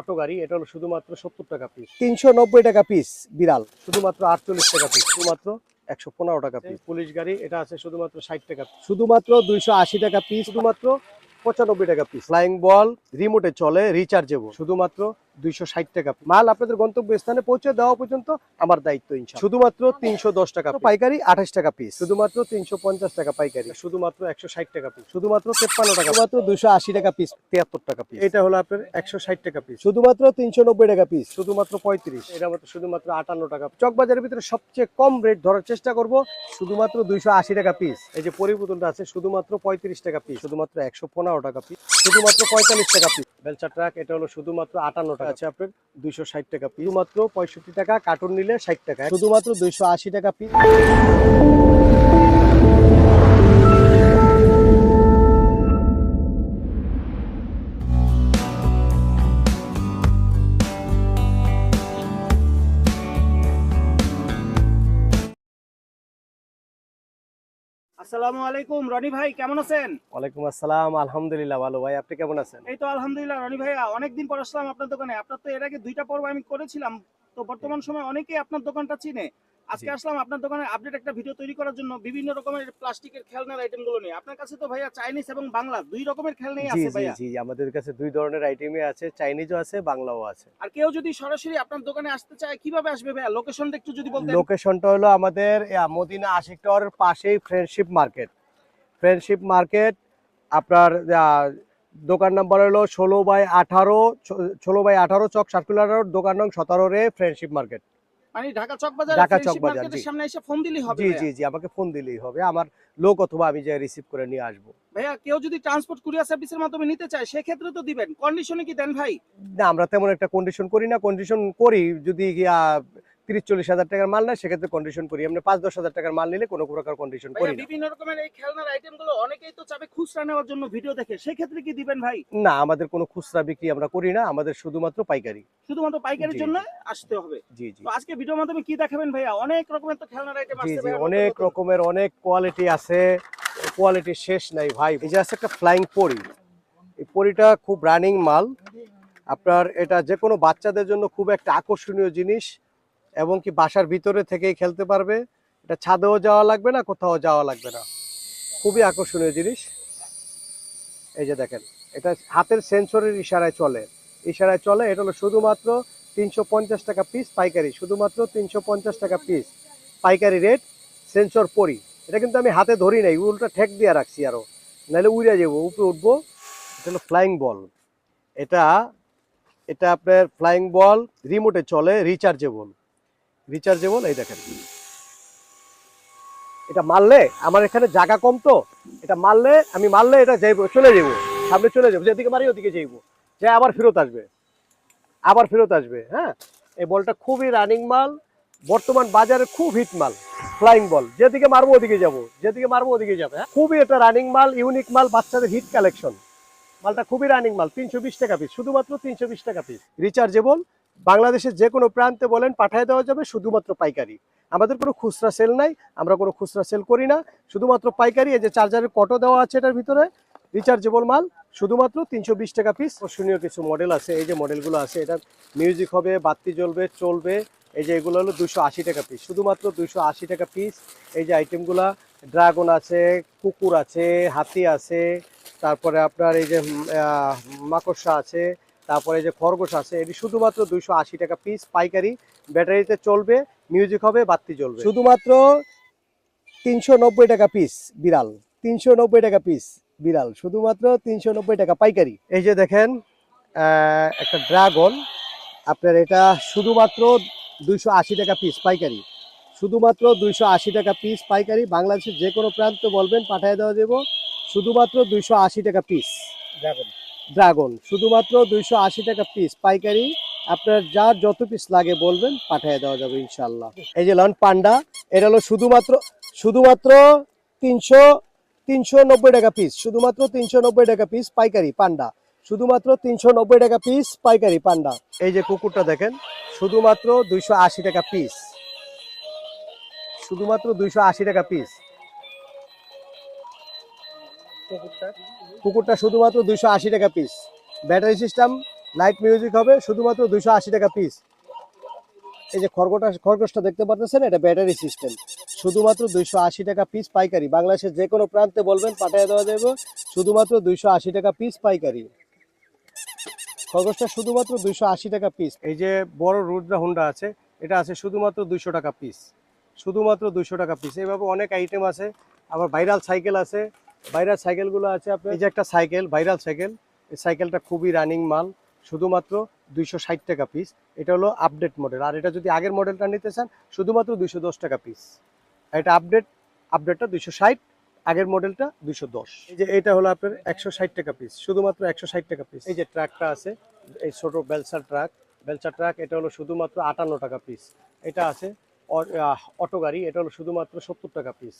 Auto গাড়ি এটা হলো শুধুমাত্র সত্তর টাকা পিস তিনশো নব্বই টাকা পিস বিড়াল। শুধুমাত্র আটচল্লিশ টাকা পিস শুধুমাত্র একশো পনেরো টাকা পিস পুলিশ গাড়ি এটা আছে শুধুমাত্র ষাট টাকা শুধুমাত্র দুইশো আশি টাকা পিস শুধুমাত্র পঁচানব্বই টাকা পিস ফ্লাইং বল রিমোটে চলে রিচার্জেবল। শুধুমাত্র দুইশো ষাট টাকা মাল আপনাদের গন্তব্য স্থানে পৌঁছে দেওয়া পর্যন্ত আমার দায়িত্ব শুধুমাত্র তিনশো দশ টাকা পাইকারি আঠাশ টাকা পিস শুধুমাত্র তিনশো পঞ্চাশ টাকা পাইকারি শুধুমাত্র একশো ষাট টাকা পিস শুধুমাত্র তেপ্পান্ন টাকা শুধুমাত্র দুশো আশি টাকা পিস তিয়াত্তর টাকা পিস এটা হলো আপনার একশো ষাট টাকা পিস শুধুমাত্র তিনশো নব্বই টাকা পিস শুধুমাত্র পঁয়ত্রিশ এটা মাত্র শুধুমাত্র আটান্ন টাকা চকবাজারের ভিতরে সবচেয়ে কম রেট ধরার চেষ্টা করব শুধুমাত্র দুইশো আশি টাকা পিস এই যে পরিবর্তনটা আছে শুধুমাত্র পঁয়ত্রিশ টাকা পিস শুধুমাত্র একশো পনেরো টাকা পিস শুধুমাত্র পঁয়তাল্লিশ টাকা পিস বেলচা ট্রাক এটা হলো শুধুমাত্র আটান্ন টাকা আছে আপনার দুইশো ষাট টাকা পিস শুধুমাত্র পঁয়ষট্টি টাকা কার্টুন নিলে ষাট টাকা। শুধুমাত্র দুইশো আশি টাকা পিস আসসালামু আলাইকুম রনি ভাই কেমন আছেন? ওয়ালাইকুম আসসালাম আলহামদুলিল্লাহ ভালো ভাই। আপনি কেমন আছেন? এই তো আলহামদুলিল্লাহ রনি ভাইয়া অনেকদিন পর আসলাম আপনার দোকানে। আপনার তো এর আগে দুইটা পর্ব আমি করেছিলাম তো বর্তমান সময় অনেকেই আপনার দোকানটা চিনে। আজকে আসলাম আপনার দোকানে আপডেট একটা ভিডিও তৈরি করার জন্য বিভিন্ন রকমের প্লাস্টিকের খেলনার আইটেমগুলো নিয়ে। আপনার কাছে তো ভাইয়া চাইনিজ এবং বাংলা দুই রকমের খেলনাই আছে ভাইয়া। জি আমাদের কাছে দুই ধরনের আইটেমই আছে চাইনিজও আছে বাংলাও আছে। আর কেউ যদি সরাসরি আপনার দোকানে আসতে চায় কীভাবে আসবে ভাইয়া? লোকেশনটা একটু যদি বলতেন। লোকেশনটা হলো আমাদের মদিনা আশিক টাওয়ারের পাশেই ফ্রেন্ডশিপ মার্কেট ফ্রেন্ডশিপ মার্কেট আপনার দোকান নাম্বার হলো ষোলো বাই আঠারো ষোলো বাই আঠারো চক সার্কুলার রোড দোকান নং সতেরো রে ফ্রেন্ডশিপ মার্কেট মানে ঢাকা সামনে এসে ফোন দিলেই হবে জি জি জি আমাকে ফোন দিলেই হবে। আমার লোক অথবা আমি রিসিভ করে নিয়ে আসব। ভাইয়া কেউ যদি ট্রান্সপোর্ট কুরিয়ার সার্ভিসের মাধ্যমে নিতে চায় তো দিবেন। কন্ডিশনে কি দেন ভাই? না আমরা তেমন একটা কন্ডিশন করি না। কন্ডিশন করি যদি তিরিশ চল্লিশ হাজার টাকার মাল নেয় সেক্ষেত্রে কন্ডিশন করি। আমরা পাঁচ দশ হাজার টাকার মাল নিলে কোনো প্রকার কন্ডিশন করি বিভিন্ন রকমের এই খেলনার আইটেমগুলো অনেকেই তো চাবে খুচরা নেওয়ার জন্য ভিডিও দেখে। সেক্ষেত্রে কি দিবেন ভাই? না আমাদের কোনো খুচরা বিক্রি আমরা করি না আমাদের শুধুমাত্র পাইকারি। শুধুমাত্র পাইকারির জন্য আসতে হবে। জি জি। তো আজকে ভিডিওর মাধ্যমে কি দেখাবেন ভাইয়া? অনেক রকমের তো খেলনার আইটেম জি আছে জি অনেক। রকমের অনেক কোয়ালিটি আছে। কোয়ালিটি শেষ নাই ভাই। এই যে আছে একটা ফ্লাইং পরি। এই পরিটা খুব রানিং মাল। আপনার এটা যে কোনো বাচ্চাদের জন্য খুব একটা আকর্ষণীয় জিনিস। এবং কি বাসার ভিতরে থেকেই খেলতে পারবে। এটা ছাদেও যাওয়া লাগবে না, কোথাও যাওয়া লাগবে না। খুবই আকর্ষণীয় জিনিস। এই যে দেখেন, এটা হাতের সেন্সরের ইশারায় চলে। ইশারায় চলে, এটা হলো শুধুমাত্র তিনশো পঞ্চাশ টাকা পিস পাইকারি, শুধুমাত্র তিনশো পঞ্চাশ টাকা পিস পাইকারি রেট সেন্সর পরি। এটা কিন্তু আমি হাতে ধরি নাই, উল্টা ঠেক দিয়ে রাখছি আরও নাহলে উড়ে যাব, উপরে উঠবো। এটা হলো ফ্লাইং বল এটা এটা আপনার ফ্লাইং বল রিমোটে চলে রিচার্জেবল রিচার্জেবল এই দেখেন এটা মারলে আমার এখানে জায়গা কম তো, এটা মারলে, আমি মারলে এটা যাইবো, চলে যাব সামনে চলে যাব যেদিকে মারি ওদিকে যাইবো, যে আবার ফেরত আসবে, আবার ফেরত আসবে হ্যাঁ এই বলটা খুবই রানিং মাল, বর্তমান বাজারে খুব হিট মাল ফ্লাইং বল যেদিকে মারবো ওদিকে যাব, যেদিকে মারবো ওদিকে যাবে হ্যাঁ? খুবই এটা রানিং মাল ইউনিক মাল, বাচ্চাদের হিট কালেকশন মালটা খুবই রানিং মাল, তিনশো বিশ টাকা পিস শুধুমাত্র তিনশো বিশ টাকা পিস রিচার্জেবল বাংলাদেশের যে কোনো প্রান্তে বলেন পাঠিয়ে দেওয়া যাবে শুধুমাত্র পাইকারি। আমাদের কোনো খুচরা সেল নাই, আমরা কোনো খুচরা সেল করি না। শুধুমাত্র পাইকারি, এই যে চার্জারের কটো দেওয়া আছে এটার ভিতরে রিচার্জেবল মাল, শুধুমাত্র তিনশো বিশ টাকা পিস আকর্ষণীয় কিছু মডেল আছে, এই যে মডেলগুলো আছে, এটা মিউজিক হবে, বাতি জ্বলবে, চলবে, এই যে এগুলো হলো দুশো আশি টাকা পিস শুধুমাত্র দুশো আশি টাকা পিস এই যে আইটেমগুলা ড্রাগন আছে, কুকুর আছে, হাতি আছে, তারপরে আপনার এই যে মাকড়সা আছে তারপরে যে খরগোশ আছে এটি শুধুমাত্র দুইশো আশি টাকা পিস পাইকারি। ব্যাটারিতে চলবে মিউজিক হবে বাতি জ্বলবে। শুধুমাত্র তিনশো নব্বই টাকা পিস বিড়াল। তিনশো নব্বই টাকা পিস বিড়াল। শুধুমাত্র তিনশো নব্বই টাকা পাইকারি। এই যে দেখেন একটা ড্রাগন আপনার এটা শুধুমাত্র দুইশো আশি টাকা পিস পাইকারি। শুধুমাত্র দুইশো আশি টাকা পিস পাইকারি। বাংলাদেশের যে কোনো প্রান্ত বলবেন পাঠিয়ে দেওয়া দেবো শুধুমাত্র দুইশো আশি টাকা পিস ড্রাগন ড্রাগন। শুধুমাত্র দুইশো আশি টাকা পিস পাইকারি। আপনার যার যত পিস লাগে বলবেন, পাঠিয়ে দেওয়া যাবে ইনশাল্লাহ এই যে লন পান্ডা, এটা হলো শুধুমাত্র শুধুমাত্র তিনশো তিনশো নব্বই টাকা পিস শুধুমাত্র তিনশো নব্বই টাকা পিস পাইকারি পান্ডা। শুধুমাত্র তিনশো নব্বই টাকা পিস পাইকারি পান্ডা। এই যে কুকুরটা দেখেন, শুধুমাত্র দুইশো আশি টাকা পিস শুধুমাত্র দুইশো আশি টাকা পিস কুকুরটা শুধুমাত্র দুইশো আশি টাকা piece battery system light music হবে, শুধুমাত্র দুইশো আশি টাকা পিস এই যে খরগোটা, খরগোশটা দেখতে পাচ্ছেন এটা ব্যাটারি সিস্টেম শুধুমাত্র দুইশো আশি টাকা পিস পাইকারি। বাংলাদেশের যে কোনো প্রান্তে বলবেন, পাঠিয়ে দেওয়া যাবে। শুধুমাত্র দুইশো আশি টাকা পিস পাইকারি। খরগোশটা শুধুমাত্র দুইশো আশি টাকা পিস এই যে বড় রুদ্রা হুন্ডা আছে, এটা আছে শুধুমাত্র দুইশো টাকা পিস শুধুমাত্র দুইশো টাকা পিস এইভাবে অনেক আইটেম আছে। আবার ভাইরাল সাইকেল আছে। ভাইরাল সাইকেলগুলো আছে আপনার? এই যে একটা সাইকেল ভাইরাল সাইকেল এই সাইকেলটা খুবই রানিং মাল শুধুমাত্র দুইশো ষাট টাকা পিস এটা হলো আপডেট মডেল আর এটা যদি আগের মডেলটা নিতে চান শুধুমাত্র দুইশো দশ টাকা পিস এটা আপডেট আপডেটটা দুইশো ষাট আগের মডেলটা দুইশো দশ। এই যে এটা হলো আপনার একশো ষাট টাকা পিস শুধুমাত্র একশো ষাট টাকা পিস এই যে ট্রাকটা আছে এই ছোট বেলসার ট্রাক বেলসা ট্রাক এটা হলো শুধুমাত্র আটান্ন টাকা পিস এটা আছে অটো গাড়ি, এটা হলো শুধুমাত্র সত্তর টাকা পিস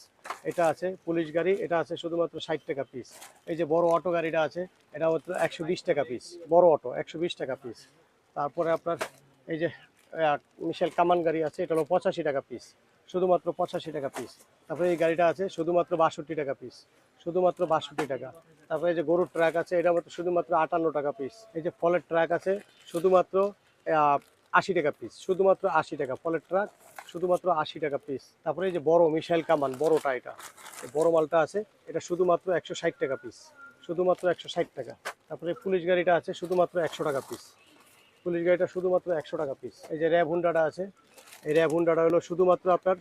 এটা আছে পুলিশ গাড়ি, এটা আছে শুধুমাত্র ষাট টাকা পিস এই যে বড় অটো গাড়িটা আছে, এটা মাত্র একশো বিশ টাকা পিস বড় অটো, একশো বিশ টাকা পিস তারপরে আপনার এই যে মিশেল কামান গাড়ি আছে, এটা হলো পঁচাশি টাকা পিস শুধুমাত্র পঁচাশি টাকা পিস তারপরে এই গাড়িটা আছে, শুধুমাত্র বাষট্টি টাকা পিস শুধুমাত্র বাষট্টি টাকা। তারপরে এই যে গরুর ট্রাক আছে, এটা মতো শুধুমাত্র আটান্ন টাকা পিস এই যে ফলের ট্রাক আছে, শুধুমাত্র আশি টাকা পিস শুধুমাত্র আশি টাকা ফলের ট্রাক শুধুমাত্র আশি টাকা পিস তারপরে এই যে বড় মিসাইল কামান, বড়টা এটা বড় মালটা আছে, এটা শুধুমাত্র একশো ষাট টাকা পিস শুধুমাত্র একশো ষাট টাকা। তারপরে পুলিশ গাড়িটা আছে, শুধুমাত্র একশো টাকা পিস পুলিশ গাড়িটা শুধুমাত্র একশো টাকা পিস এই যে র্যাব হুন্ডাটা আছে, এই র্যাব হুন্ডাটা হলো শুধুমাত্র আপনার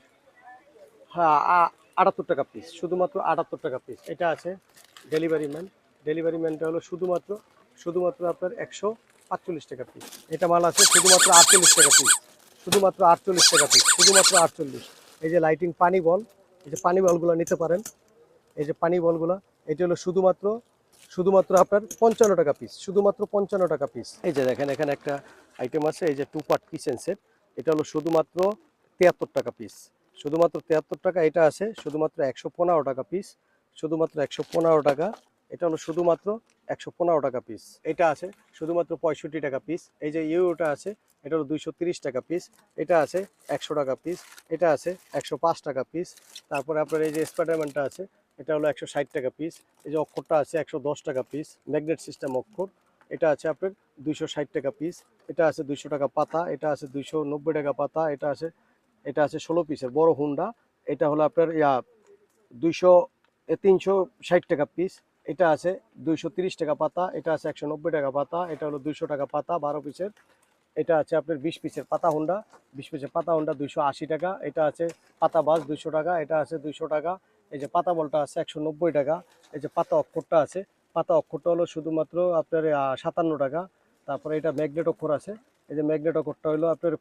হ্যাঁ আটাত্তর টাকা পিস শুধুমাত্র আটাত্তর টাকা পিস এটা আছে ডেলিভারি ম্যান ডেলিভারি ম্যানটা হলো শুধুমাত্র শুধুমাত্র আপনার একশো পাঁচচল্লিশ টাকা পিস এটা মাল আছে শুধুমাত্র আটচল্লিশ টাকা পিস শুধুমাত্র আটচল্লিশ টাকা পিস শুধুমাত্র আটচল্লিশ। এই যে লাইটিং পানি বল, এই যে পানি বলগুলো নিতে পারেন। এই যে পানি বলগুলো, এটি হলো শুধুমাত্র শুধুমাত্র আপনার পঞ্চান্ন টাকা পিস শুধুমাত্র পঞ্চান্ন টাকা পিস এই যে দেখেন, এখানে একটা আইটেম আছে, এই যে টু পার্ট কিচেন সেট এটা হলো শুধুমাত্র তিয়াত্তর টাকা পিস শুধুমাত্র তিয়াত্তর টাকা এটা আছে, শুধুমাত্র একশো পনেরো টাকা পিস শুধুমাত্র একশো পনেরো টাকা এটা হলো শুধুমাত্র একশো পনেরো টাকা পিস এটা আছে শুধুমাত্র পঁয়ষট্টি টাকা পিস এই যে ইউটা আছে, এটা হলো দুইশো টাকা পিস এটা আছে একশো টাকা পিস এটা আছে একশো পাঁচ টাকা পিস তারপরে আপনার এই যে স্পাইডারম্যানটা আছে, এটা হলো একশো ষাট টাকা পিস এই যে অক্ষরটা আছে, একশো দশ টাকা পিস ম্যাগনেট সিস্টেম অক্ষর। এটা আছে আপনার দুইশো ষাট টাকা পিস এটা আছে দুইশো টাকা পাতা। এটা আছে দুইশো নব্বই টাকা পাতা। এটা আছে এটা আছে ষোলো পিসের বড় হুন্ডা এটা হলো আপনার, ইয়া, দুইশো তিনশো ষাট টাকা পিস এটা আছে দুইশো টাকা পাতা, এটা আছে একশো নব্বই টাকা পাতা, এটা হলো দুইশো টাকা পাতা, বারো পিসের। এটা আছে আপনার বিশ পিসের পাতা হুন্ডা, বিশ পিসের পাতা হুন্ডা দুইশো টাকা, এটা আছে পাতা বাস দুইশো টাকা, এটা আছে দুইশো টাকা। এই যে পাতা বলটা আছে একশো নব্বই টাকা, এই যে পাতা অক্ষরটা আছে, পাতা অক্ষরটা হলো শুধুমাত্র আপনার সাতান্ন টাকা। তারপরে এটা ম্যাগনেট অক্ষর আছে, এই যে ম্যাগনেট অক্ষরটা হলো আপনার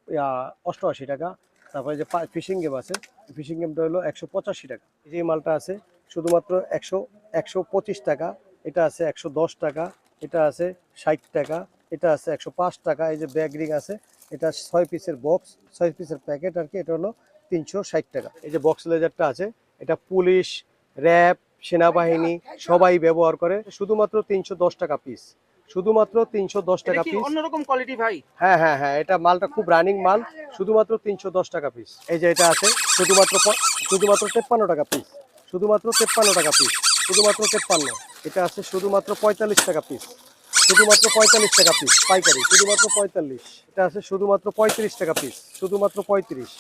অষ্টআশি টাকা। তারপরে যে ফিশিং গেম আছে, ফিশিং গেমটা হলো একশো পঁচাশি টাকা। এই যে মালটা আছে শুধুমাত্র একশো একশো পঁচিশ টাকা এটা আছে একশো দশ টাকা এটা আছে ষাট টাকা এটা আছে একশো পাঁচ টাকা এই যে ব্যাগ রিং আছে এটা ছয় পিসের বক্স ছয় পিসের প্যাকেট আর কি এটা হলো তিনশো ষাট টাকা। এই যে বক্স লেজারটা আছে এটা পুলিশ র্যাব সেনাবাহিনী সবাই ব্যবহার করে শুধুমাত্র তিনশো দশ টাকা পিস শুধুমাত্র তিনশো দশ টাকা পিস। অন্যরকম কোয়ালিটি ভাই? হ্যাঁ হ্যাঁ হ্যাঁ এটা মালটা খুব রানিং মাল শুধুমাত্র তিনশো দশ টাকা পিস। এই যে এটা আছে শুধুমাত্র শুধুমাত্র তেপ্পান্ন টাকা পিস। শুধুমাত্র তেপ্পান্ন টাকা পিস শুধুমাত্র তেপ্পান্ন। এটা আছে শুধুমাত্র পঁয়তাল্লিশ টাকা পিস শুধুমাত্র পঁয়তাল্লিশ টাকা পিস পাইকারি, শুধুমাত্র পঁয়তাল্লিশ। এটা আছে শুধুমাত্র পঁয়ত্রিশ টাকা পিস শুধুমাত্র পঁয়ত্রিশ।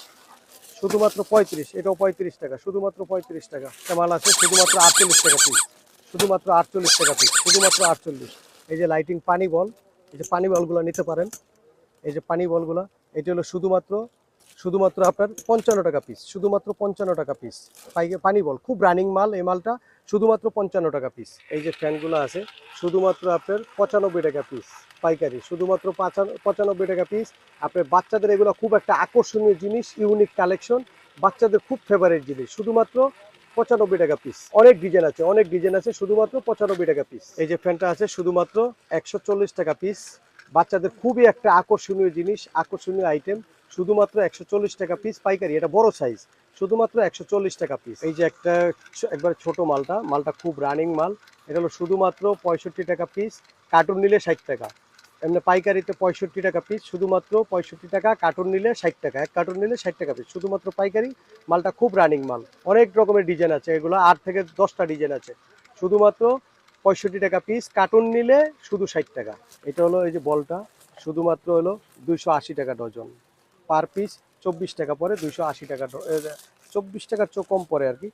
শুধুমাত্র পঁয়ত্রিশ, এটাও পঁয়ত্রিশ টাকা, শুধুমাত্র পঁয়ত্রিশ টাকা। মাল আছে শুধুমাত্র আটচল্লিশ টাকা পিস শুধুমাত্র আটচল্লিশ টাকা পিস শুধুমাত্র আটচল্লিশ। এই যে লাইটিং পানি বল, এই যে পানি বলগুলো নিতে পারেন। এই যে পানি বলগুলো, এটি হলো শুধুমাত্র শুধুমাত্র আপনার পঞ্চান্ন টাকা পিস শুধুমাত্র পঞ্চান্ন টাকা পিস পানি বল, খুব রানিং মাল এই মালটা, শুধুমাত্র পঞ্চান্ন টাকা পিস এই যে ফ্যানগুলো আছে, শুধুমাত্র আপনার পঁচানব্বই টাকা পিস পাইকারি, শুধুমাত্র পাঁচান- পঁচানব্বই টাকা পিস আপনার বাচ্চাদের এগুলো খুব একটা আকর্ষণীয় জিনিস ইউনিক কালেকশন বাচ্চাদের খুব ফেভারিট জিনিস, শুধুমাত্র পঁচানব্বই টাকা পিস অনেক ডিজাইন আছে, অনেক ডিজাইন আছে, শুধুমাত্র পঁচানব্বই টাকা পিস এই যে ফ্যানটা আছে, শুধুমাত্র একশো চল্লিশ টাকা পিস বাচ্চাদের খুবই একটা আকর্ষণীয় জিনিস, আকর্ষণীয় আইটেম শুধুমাত্র একশো চল্লিশ টাকা পিস পাইকারি, এটা বড় সাইজ শুধুমাত্র একশো চল্লিশ টাকা পিস এই যে একটা একবার ছোট মালটা মালটা খুব রানিং মাল। এটা হলো শুধুমাত্র পঁয়ষট্টি টাকা পিস কার্টুন নিলে ষাট টাকা। এমনি পাইকারিতে পঁয়ষট্টি টাকা পিস শুধুমাত্র পঁয়ষট্টি টাকা কার্টুন নিলে ষাট টাকা। এক কার্টুন নিলে ষাট টাকা পিস শুধুমাত্র পাইকারি, মালটা খুব রানিং মাল। অনেক রকমের ডিজাইন আছে, এগুলো আট থেকে দশটা ডিজাইন আছে। শুধুমাত্র পঁয়ষট্টি টাকা পিস কার্টুন নিলে শুধু ষাট টাকা। এটা হলো এই যে বলটা, শুধুমাত্র হলো দুইশো আশি টাকা ডজন। পার পিস চব্বিশ টাকা পরে দুইশো আশি টাকা চব্বিশ টাকার চো কম পরে আর কি।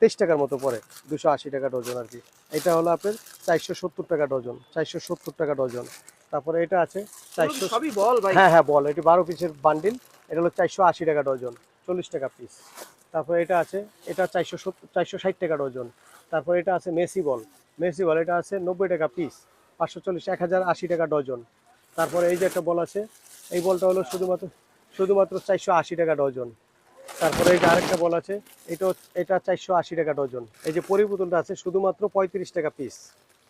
তেইশ টাকার মতো পরে দুশো আশি টাকা ডজন আর কি। এটা হলো আপনার চারশো সত্তর টাকা ডজন চারশো সত্তর টাকা ডজন। তারপরে এটা আছে চারশো বল হ্যাঁ হ্যাঁ বল। এটি বারো পিসের বান্ডিল এটা হলো চারশো আশি টাকা ডজন চল্লিশ টাকা পিস। তারপরে এটা আছে এটা চারশো সত্তর চারশো ষাট টাকা ডজন। তারপরে এটা আছে মেসি বল মেসি বল এটা আছে নব্বই টাকা পিস পাঁচশো চল্লিশ এক হাজার আশি টাকা ডজন। তারপরে এই যে একটা বল আছে এই বলটা হলো শুধুমাত্র শুধুমাত্র চারশো আশি টাকা ডজন। তারপরে এই যে আরেকটা বল আছে, এটা এটা চারশো আশি টাকা ডজন। এই যে পরিপুতুলটা আছে, শুধুমাত্র পঁয়ত্রিশ টাকা পিস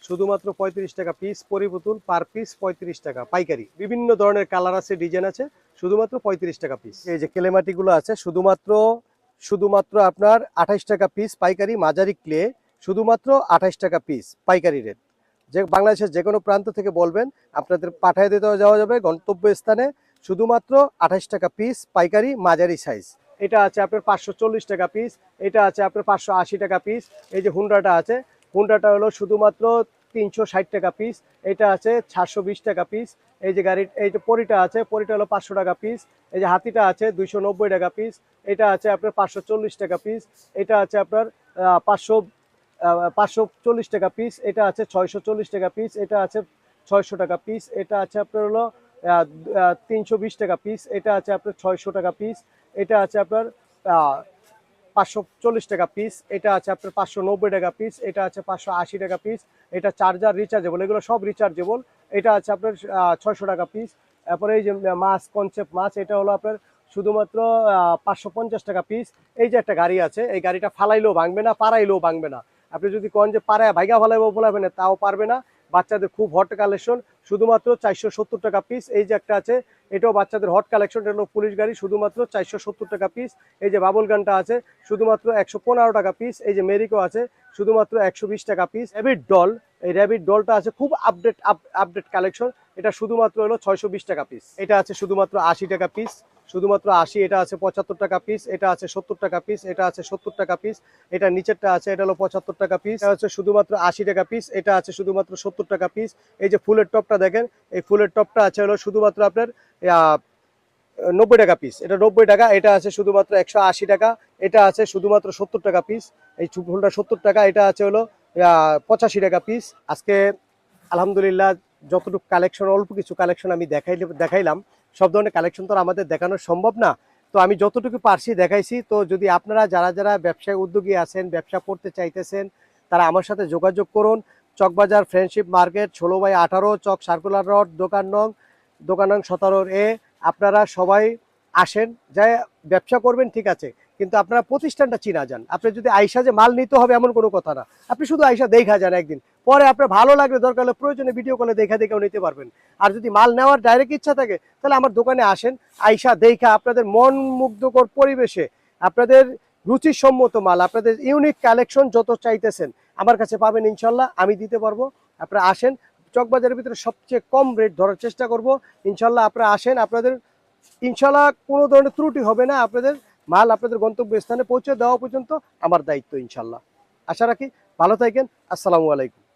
শুধুমাত্র পঁয়ত্রিশ টাকা পিস পরিপুতুল পার পিস পঁয়ত্রিশ টাকা। পাইকারি, বিভিন্ন ধরনের কালার আছে ডিজাইন আছে, শুধুমাত্র পঁয়ত্রিশ টাকা পিস এই যে কেলেমাটিগুলো আছে, শুধুমাত্র শুধুমাত্র আপনার আঠাইশ টাকা পিস পাইকারি মাঝারি ক্লে শুধুমাত্র আঠাইশ টাকা পিস পাইকারি রেট যে বাংলাদেশের যে কোনো প্রান্ত থেকে বলবেন, আপনাদের পাঠায় দিতে যাওয়া যাবে গন্তব্য স্থানে শুধুমাত্র আঠাইশ টাকা পিস পাইকারি মাঝারি সাইজ এটা আছে আপনার পাঁচশো চল্লিশ টাকা পিস এটা আছে আপনার পাঁচশো আশি টাকা পিস এই যে হুন্ডাটা আছে হুন্ডাটা হলো শুধুমাত্র তিনশো ষাট টাকা পিস এটা আছে বিশ টাকা পিস এই যে গাড়ি এই যে পরিটা আছে, পরিটা হলো পাঁচশো টাকা পিস এই যে হাতিটা আছে, দুইশো নব্বই টাকা পিস এটা আছে আপনার পাঁচশো চল্লিশ টাকা পিস এটা আছে আপনার পাঁচশো পাঁচশো টাকা পিস এটা আছে ছয়শো চল্লিশ টাকা পিস এটা আছে ছয়শো টাকা পিস এটা আছে আপনার হলো তিনশো বিশ টাকা পিস এটা আছে আপনার ছয়শো টাকা পিস এটা আছে আপনার পাঁচশো চল্লিশ টাকা পিস এটা আছে আপনার পাঁচশো নব্বই টাকা পিস এটা আছে পাঁচশো আশি টাকা পিস এটা চার্জার রিচার্জেবল এগুলো সব রিচার্জেবল এটা আছে আপনার ছয়শো টাকা পিস তারপরে এই যে মাছ কনসেপ্ট মাছ, এটা হলো আপনার শুধুমাত্র পাঁচশো পঞ্চাশ টাকা পিস এই যে একটা গাড়ি আছে, এই গাড়িটা ফালাইলেও ভাঙবে না পারাইলেও ভাঙবে না। আপনি যদি কোন যে পাড়ায় ভাইগা ফালাইবো বলাবেন না, তাও পারবে না। বাচ্চাদের খুব হট কালেকশন শুধুমাত্র চারশো সত্তর টাকা পিস এই যে একটা আছে, এটাও বাচ্চাদের হট কালেকশন এটা হলো পুলিশ গাড়ি, শুধুমাত্র চারশো সত্তর টাকা পিস এই যে বাবুল গানটা আছে, শুধুমাত্র একশো পনেরো টাকা পিস এই যে মেরিকো আছে, শুধুমাত্র একশো বিশ টাকা পিস র্যাবিট ডল এই র্যাবিট ডলটা আছে খুব আপডেট আপডেট কালেকশন এটা শুধুমাত্র হলো ছয়শো বিশ টাকা পিস এটা আছে শুধুমাত্র আশি টাকা পিস শুধুমাত্র আশি, এটা আছে পঁচাত্তর টাকা পিস এটা আছে সত্তর টাকা পিস এটা আছে সত্তর টাকা পিস এটা নিচেরটা আছে, এটা হলো পঁচাত্তর টাকা পিস এটা হচ্ছে শুধুমাত্র আশি টাকা পিস এটা আছে শুধুমাত্র সত্তর টাকা পিস এই যে ফুলের টপটা দেখেন, এই ফুলের টপটা আছে হলো শুধুমাত্র আপনার নব্বই টাকা পিস এটা নব্বই টাকা, এটা আছে শুধুমাত্র একশো আশি টাকা, এটা আছে শুধুমাত্র সত্তর টাকা পিস এই ফুলটা সত্তর টাকা, এটা আছে হলো পঁচাশি টাকা পিস আজকে আলহামদুলিল্লাহ যতটুকু কালেকশন অল্প কিছু কালেকশন আমি দেখাইলে দেখাইলাম। সব ধরনের কালেকশন তো আমাদের দেখানো সম্ভব না। তো আমি যতটুকু পারছি দেখাইছি। তো যদি আপনারা যারা যারা ব্যবসায় উদ্যোগী আছেন, ব্যবসা করতে চাইতেছেন, তারা আমার সাথে যোগাযোগ করুন। চকবাজার ফ্রেন্ডশিপ মার্কেট ষোলো বাই আঠারো, চক সার্কুলার রড দোকান নং দোকান নং সতেরোর এ আপনারা সবাই আসেন, যাই ব্যবসা করবেন, ঠিক আছে। কিন্তু আপনারা প্রতিষ্ঠানটা চিনা যান। আপনি যদি আইসা যে মাল নিতে হবে, এমন কোনো কথা না। আপনি শুধু আইসা দেখা যান একদিন। পরে আপনার ভালো লাগবে দরকার হলে প্রয়োজনে ভিডিও কলে দেখা দেখেও নিতে পারবেন। আর যদি মাল নেওয়ার ডাইরেক্ট ইচ্ছা থাকে, তাহলে আমার দোকানে আসেন, আইসা দেখা আপনাদের মন মুগ্ধকর পরিবেশে আপনাদের রুচিসম্মত মাল, আপনাদের ইউনিক কালেকশন যত চাইতেছেন, আমার কাছে পাবেন ইনশাল্লাহ, আমি দিতে পারব। আপনারা আসেন, চকবাজারের ভিতরে সবচেয়ে কম রেট ধরার চেষ্টা করব। ইনশাল্লাহ আপনারা আসেন, আপনাদের ইনশাল্লাহ কোনো ধরনের ত্রুটি হবে না, আপনাদের মাল আপনাদের গন্তব্য স্থানে পৌঁছে দেওয়া পর্যন্ত আমার দায়িত্ব ইনশাল্লাহ। আশা রাখি, ভালো থাকেন, আসসালামু আলাইকুম।